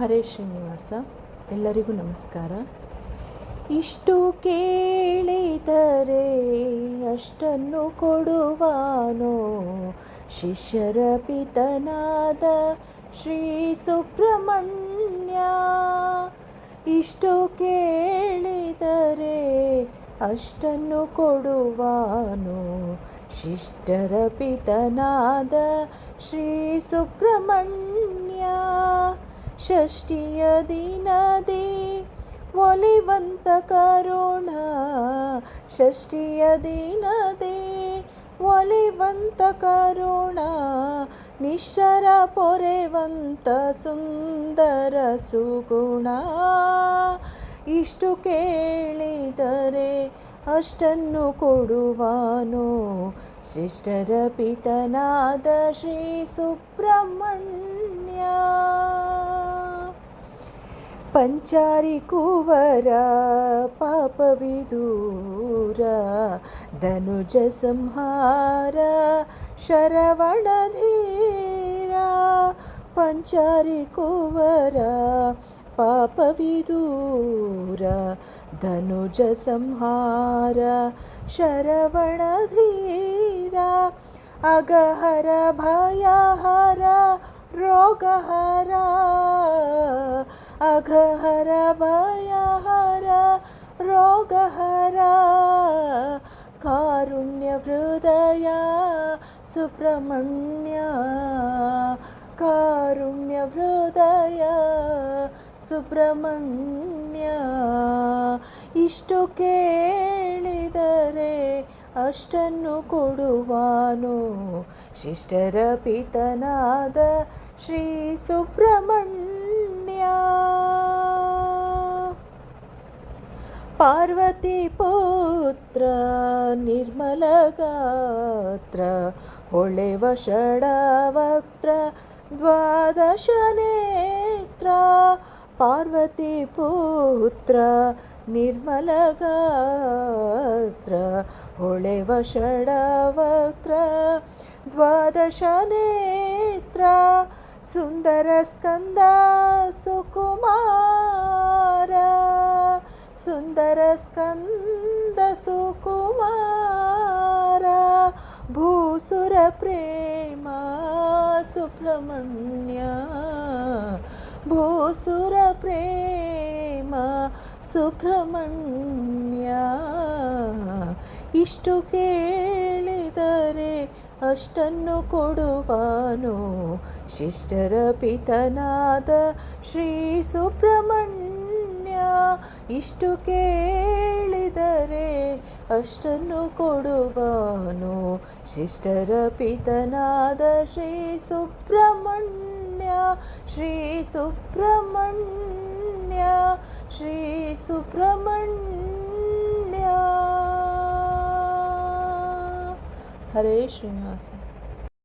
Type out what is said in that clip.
ಹರೇ ಶ್ರೀನಿವಾಸ, ಎಲ್ಲರಿಗೂ ನಮಸ್ಕಾರ. ಇಷ್ಟು ಕೇಳಿದರೆ ಅಷ್ಟನ್ನು ಕೊಡುವಾನೋ? ಶಿಷ್ಯರ ಪಿತನಾದ ಶ್ರೀ ಸುಬ್ರಹ್ಮಣ್ಯ. ಇಷ್ಟು ಕೇಳಿದರೆ ಅಷ್ಟನ್ನು ಕೊಡುವಾನು? ಶಿಷ್ಟರ ಪಿತನಾದ ಶ್ರೀ ಸುಬ್ರಹ್ಮಣ್ಯ. ಷಷ್ಠಿಯ ದಿನದಿ ಒಲಿವಂತ ಕರುಣ. ಷಷ್ಠಿಯ ದಿನದಿ ಒಲಿವಂತ ಕರುಣ. ನಿಶ್ಚರ ಪೊರೆವಂತ ಸುಂದರ ಸುಗುಣ. ಇಷ್ಟು ಕೇಳಿದರೆ ಅಷ್ಟನ್ನು ಕೊಡುವಾನೋ. ಶಿಷ್ಟರ ಪಿತನಾದ ಶ್ರೀ ಸುಬ್ರಹ್ಮಣ್ಯ ಪಂಚಾರಿ ಕುವರ ಪಾಪವಿದೂರ ಧನುಜ ಸಂಹಾರ ಶರವಣಧೀರ ಪಂಚಾರಿ ಕುವರ ಪಾಪವಿದೂರ ಧನುಜ ಸಂಹಾರ ಶರವಣಧೀರ ಅಗಹರ ಭಯಹರ ರೋಗಹರ ಅಘಹರ ರೋಗ ಹರ ಕಾರುಣ್ಯ ಹೃದಯ ಸುಬ್ರಹ್ಮಣ್ಯ ಕಾರುಣ್ಯ ಹೃದಯ ಸುಬ್ರಹ್ಮಣ್ಯ ಇಷ್ಟು ಕೇಳಿದರೆ ಅಷ್ಟನ್ನು ಕೊಡುವಾನು ಶಿಷ್ಟರ ಪಿತನಾದ ಶ್ರೀ ಸುಬ್ರಹ್ಮಣ್ಯ ಪಾರ್ವತಿ ಪುತ್ರ, ನಿರ್ಮಲ ಗಾತ್ರ ಹೊಳೆವ ಷಡವಕ್ತ್ರ ದ್ವಾದಶ ನೇತ್ರ, ಪಾರ್ವತಿ ಪುತ್ರ, ನಿರ್ಮಲ ಗಾತ್ರ ಹೊಳೆವ ಷಡವಕ್ತ್ರ ದ್ವಾದಶ ನೇತ್ರ ಸುಂದರ ಸ್ಕಂದ ಸುಕುಮಾರ ಸುಂದರ ಸ್ಕಂದ ಸುಕುಮಾರ ಭೂಸುರ ಪ್ರೇಮ ಸುಬ್ರಹ್ಮಣ್ಯ ಭೂಸುರ ಪ್ರೇಮ ಸುಬ್ರಹ್ಮಣ್ಯ ಇಷ್ಟು ಕೇಳಿದರೆ ಅಷ್ಟನ್ನು ಕೊಡುವಾನು. ಶಿಷ್ಟರ ಪಿತನಾದ ಶ್ರೀ ಸುಬ್ರಹ್ಮಣ್ಯ ಇಷ್ಟು ಕೇಳಿದರೆ ಅಷ್ಟನ್ನು ಕೊಡುವಾನು. ಶಿಷ್ಟರ ಪಿತನಾದ ಶ್ರೀ ಸುಬ್ರಹ್ಮಣ್ಯ ಶ್ರೀ ಸುಬ್ರಹ್ಮಣ್ಯ ಶ್ರೀ ಸುಬ್ರಹ್ಮಣ್ಯ ಹರೇ ಶ್ರೀನಿವಾಸ